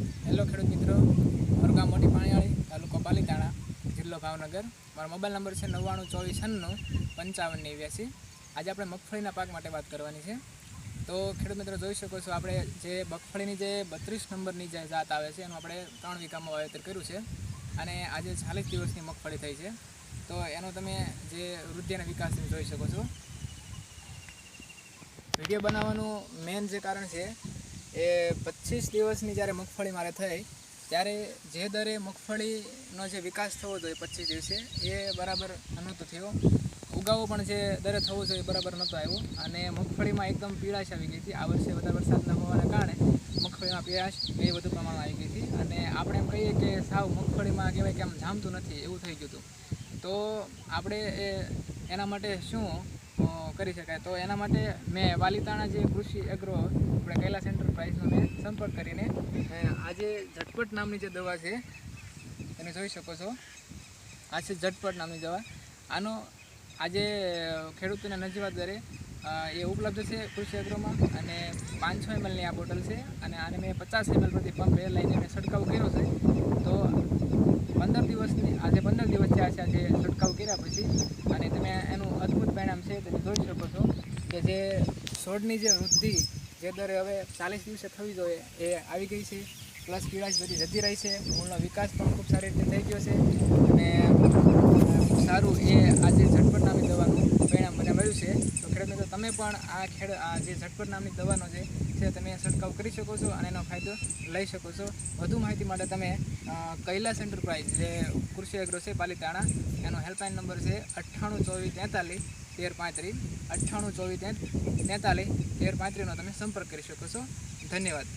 Hello ખેડૂત મિત્રો. મારું ગામ મોટી પાણીવાળી તાલુકો પાલીતાણા જિલ્લો ભાવનગર. મારો મોબાઈલ નંબર છે નવ્વાણું ચોવીસ છન્નું પંચાવન નેવ્યાસી. આજે આપણે મગફળીના પાક માટે વાત કરવાની છે. તો ખેડૂત મિત્રો જોઈ શકો છો, આપણે જે મગફળીની જે બત્રીસ નંબરની જે જાત આવે છે, એનું આપણે ત્રણ વીઘામાં વાવેતર કર્યું છે. અને આજે ચાલીસ દિવસની મગફળી થઈ છે. તો એનો તમે જે વૃદ્ધિ અને વિકાસ જોઈ શકો છો. વીડિયો બનાવવાનું મેન જે કારણ છે એ પચીસ દિવસની જ્યારે મગફળી મારે થઈ, ત્યારે જે દરે મગફળીનો જે વિકાસ થવો જોઈએ પચીસ દિવસે, એ બરાબર નહોતો થયો. ઉગાવો પણ જે દરે થવો જોઈએ બરાબર નહોતો આવ્યો. અને મગફળીમાં એકદમ પીળાશ આવી ગઈ હતી. આ વર્ષે વધારે વરસાદ ન હોવાના કારણે મગફળીમાં પીળાશ એ વધુ પ્રમાણમાં આવી ગઈ હતી. અને આપણે એમ કહીએ કે સાવ મગફળીમાં કહેવાય કે આમ જામતું નથી, એવું થઈ ગયું હતું. તો આપણે એ, એના માટે શું કરી શકાય. તો એના માટે મેં વાલીતાણા જે કૃષિ એગ્રો આપણે કૈલાસ એન્ટરપ્રાઇઝનો મેં સંપર્ક કરીને આજે આ ઝટપટ નામની જે દવા છે, તમે જોઈ શકો છો. આ છે ઝટપટ નામની દવા. આનો આજે ખેડૂતોને નજીવા દરે એ ઉપલબ્ધ છે કૃષિ એગ્રોમાં અને પાંચસો એમએલની આ બોટલ છે અને આને મેં પચાસ એમએલ પ્રતિ પંપ એ લઈને મેં છંટકાવ કર્યો છે. તો પંદર દિવસની, આજે પંદર દિવસ થયા છે, આજે છંટકાવ કર્યા પછી, અને તમે એનું અદ્ભુત પરિણામ છે તમે જોઈ શકો છો કે જે છોડની જે વૃદ્ધિ જે દરે હવે ચાલીસ દિવસે થવી જોઈએ, એ આવી ગઈ છે. પ્લસ પીળાશ બધી જતી રહી છે. મૂળનો વિકાસ પણ ખૂબ સારી રીતે થઈ ગયો છે. અને સારું એ આજે ઝટપટ નામની દવાનું પરિણામ મને મળ્યું છે. તો ખેડૂત મિત્રો, તમે પણ આ ખેડ, આ જે ઝટપટ નામની દવાનો છે તે તમે છંટકાવ કરી શકો છો અને એનો ફાયદો લઈ શકો છો. વધુ માહિતી માટે તમે કૈલાસ એન્ટરપ્રાઇઝ, જે કૃષિ એગ્રો છે પાલીતાણા, એનો હેલ્પલાઇન નંબર છે અઠ્ઠાણું ચોવીસ તેતાલીસ તેર પાંત્રીસ અઠ્ઠાણું ચોવીસ તેતાલીસ તેર પાંત્રીસનો તમે સંપર્ક કરી શકો છો. ધન્યવાદ.